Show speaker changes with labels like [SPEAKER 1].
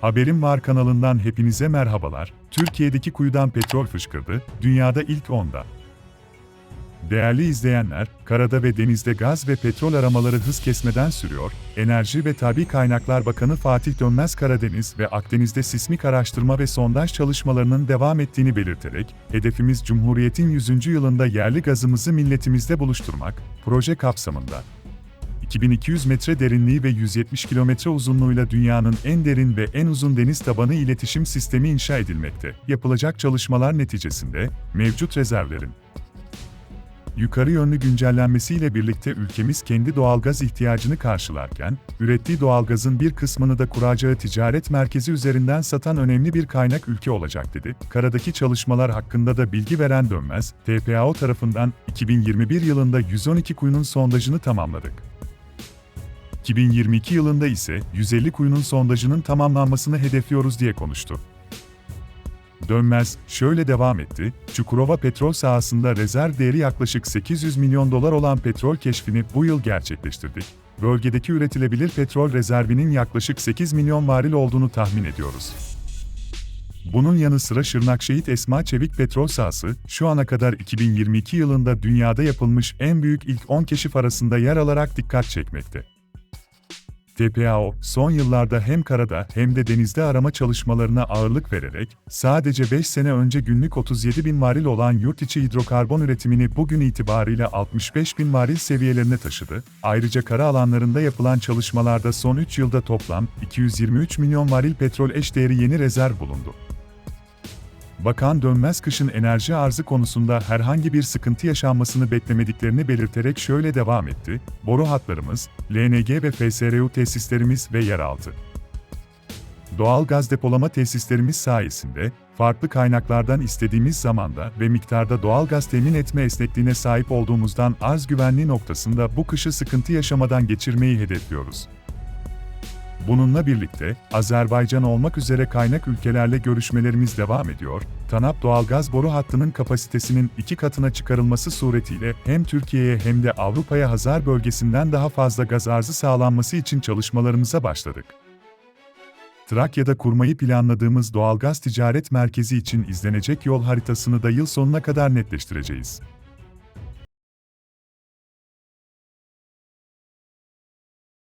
[SPEAKER 1] Haberim Var kanalından hepinize merhabalar. Türkiye'deki kuyudan petrol fışkırdı, dünyada ilk onda. Değerli izleyenler, karada ve denizde gaz ve petrol aramaları hız kesmeden sürüyor. Enerji ve Tabi Kaynaklar Bakanı Fatih Dönmez Karadeniz ve Akdeniz'de sismik araştırma ve sondaj çalışmalarının devam ettiğini belirterek, hedefimiz Cumhuriyet'in 100. yılında yerli gazımızı milletimizde buluşturmak, proje kapsamında 2200 metre derinliği ve 170 kilometre uzunluğuyla dünyanın en derin ve en uzun deniz tabanı iletişim sistemi inşa edilmekte. Yapılacak çalışmalar neticesinde mevcut rezervlerin yukarı yönlü güncellenmesiyle birlikte ülkemiz kendi doğalgaz ihtiyacını karşılarken, ürettiği doğalgazın bir kısmını da kuracağı ticaret merkezi üzerinden satan önemli bir kaynak ülke olacak dedi. Karadaki çalışmalar hakkında da bilgi veren Dönmez, TPAO tarafından 2021 yılında 112 kuyunun sondajını tamamladık. 2022 yılında ise 150 kuyunun sondajının tamamlanmasını hedefliyoruz diye konuştu. Dönmez, şöyle devam etti, Çukurova petrol sahasında rezerv değeri yaklaşık 800 milyon dolar olan petrol keşfini bu yıl gerçekleştirdik. Bölgedeki üretilebilir petrol rezervinin yaklaşık 8 milyon varil olduğunu tahmin ediyoruz. Bunun yanı sıra Şırnakşehit Esma Çevik petrol sahası, şu ana kadar 2022 yılında dünyada yapılmış en büyük ilk 10 keşif arasında yer alarak dikkat çekmekte. TPAO, son yıllarda hem karada hem de denizde arama çalışmalarına ağırlık vererek, sadece 5 sene önce günlük 37 bin varil olan yurt içi hidrokarbon üretimini bugün itibariyle 65 bin varil seviyelerine taşıdı. Ayrıca kara alanlarında yapılan çalışmalarda son 3 yılda toplam 223 milyon varil petrol eşdeğeri yeni rezerv bulundu. Bakan Dönmez kışın enerji arzı konusunda herhangi bir sıkıntı yaşanmasını beklemediklerini belirterek şöyle devam etti, boru hatlarımız, LNG ve FSRU tesislerimiz ve yeraltı. Doğal gaz depolama tesislerimiz sayesinde, farklı kaynaklardan istediğimiz zamanda ve miktarda doğal gaz temin etme esnekliğine sahip olduğumuzdan arz güvenliği noktasında bu kışı sıkıntı yaşamadan geçirmeyi hedefliyoruz. Bununla birlikte, Azerbaycan olmak üzere kaynak ülkelerle görüşmelerimiz devam ediyor. TANAP doğalgaz boru hattının kapasitesinin iki katına çıkarılması suretiyle hem Türkiye'ye hem de Avrupa'ya Hazar bölgesinden daha fazla gaz arzı sağlanması için çalışmalarımıza başladık. Trakya'da kurmayı planladığımız doğalgaz ticaret merkezi için izlenecek yol haritasını da yıl sonuna kadar netleştireceğiz.